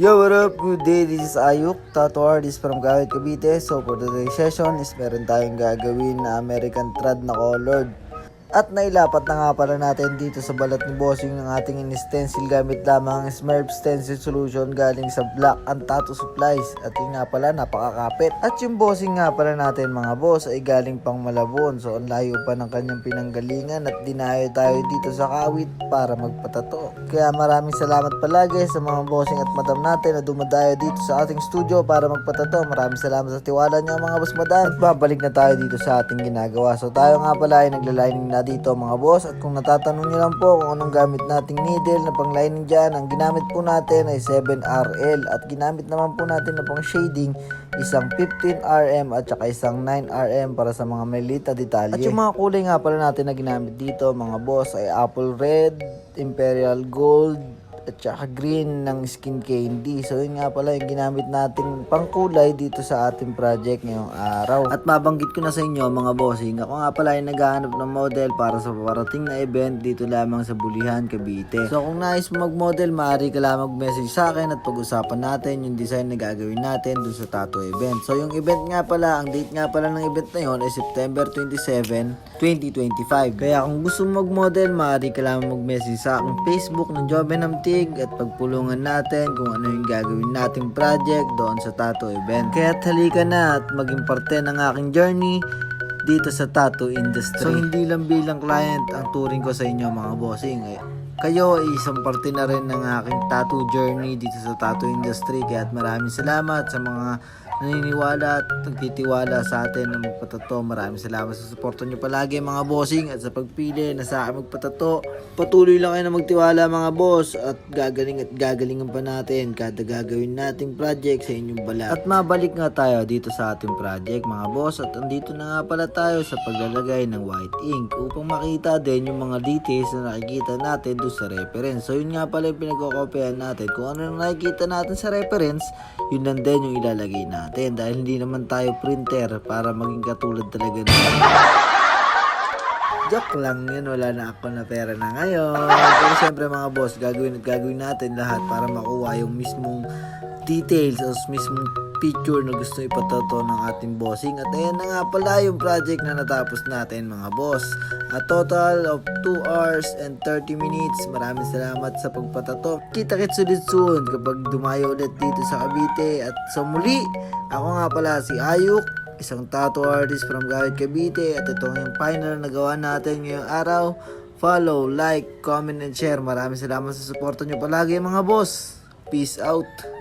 Yo, what up? Good day. This is Ayuk, tattoo artist from Gawit, Cavite. So, for today's session is meron tayong gagawin na American Trad na colored. At nailapat na nga pala natin dito sa balat ni Bossing ng ating in-stencil gamit lamang ang Smurf Stencil Solution galing sa Black and Tattoo Supplies. At yun nga pala, napakakapit. At yung Bossing nga pala natin mga boss ay galing pang Malabon. So, ang layo pa ng kanyang pinanggalingan at dinayo tayo dito sa Kawit para magpatato. Kaya maraming salamat palagi sa mga bossing at madam natin na dumadayo dito sa ating studio para magpatato. Maraming salamat sa tiwala niyo mga boss madam. At babalik na tayo dito sa ating ginagawa. So tayo nga pala ay naglalining na dito mga boss. At kung natatanong niyo lang po kung anong gamit nating needle na pang lining dyan, ang ginamit po natin ay 7RL. At ginamit naman po natin na pang shading isang 15RM at saka isang 9RM para sa mga melita detalye. At yung mga kulay nga pala natin na ginamit dito mga boss ay apple red, imperial gold, at saka green ng skin candy. So yun nga pala yung ginamit nating pangkulay dito sa ating project ngayong araw. At mabanggit ko na sa inyo mga bossing, ako nga pala ay naghahanap ng model para sa paparating na event dito lamang sa Bulihan, Cavite. So kung nais mo mag-model, maaari ka lang mag-message sa akin at pag-usapan natin yung design na gagawin natin dun sa tattoo event. So yung event nga pala, ang date nga pala ng event na yun ay September 27, 2025. Kaya kung gusto mo mag-model, maaari ka lang mag-message sa aking Facebook ng Joven Amtig at pagpulungan natin kung ano yung gagawin nating project doon sa tattoo event. Kaya halika na at maging parte ng aking journey dito sa tattoo industry. So hindi lang bilang client ang turing ko sa inyo mga bossing. Eh, kayo ay isang parte na rin ng aking tattoo journey dito sa tattoo industry. Kaya at maraming salamat sa mga naniniwala at nagtitiwala sa atin na magpatato. Maraming salamat sa suporta nyo palagi mga bossing at sa pagpili na sa akin magpatato. Patuloy lang kayo na magtiwala mga boss at gagaling at gagalingan pa natin kada gagawin nating project sa inyong balat. At mabalik nga tayo dito sa ating project mga boss at andito na nga pala tayo sa paglalagay ng white ink upang makita din yung mga details na nakikita natin doon sa reference. So yun nga pala yung pinagkokopyahan natin. Kung ano yung nakikita natin sa reference, yun lang din yung ilalagay natin dahil hindi naman tayo printer para maging katulad talaga ng Joke lang yun, wala na ako na pera na ngayon. Pero syempre mga boss, gagawin at gagawin natin lahat para makuha yung mismong details o mismong picture na gusto ipatato ng ating bossing. At ayan na nga pala yung project na natapos natin mga boss. A total of 2 hours and 30 minutes. Maraming salamat sa pagpatato. Kita kits ulit soon kapag dumayo ulit dito sa Cavite. At sa muli, ako nga pala si Ayuk isang tattoo artist from Gawit Cavite at ito yung final na gawa natin ngayong araw. Follow, like, comment, and share. Maraming salamat sa suporta nyo palagi mga boss. Peace out.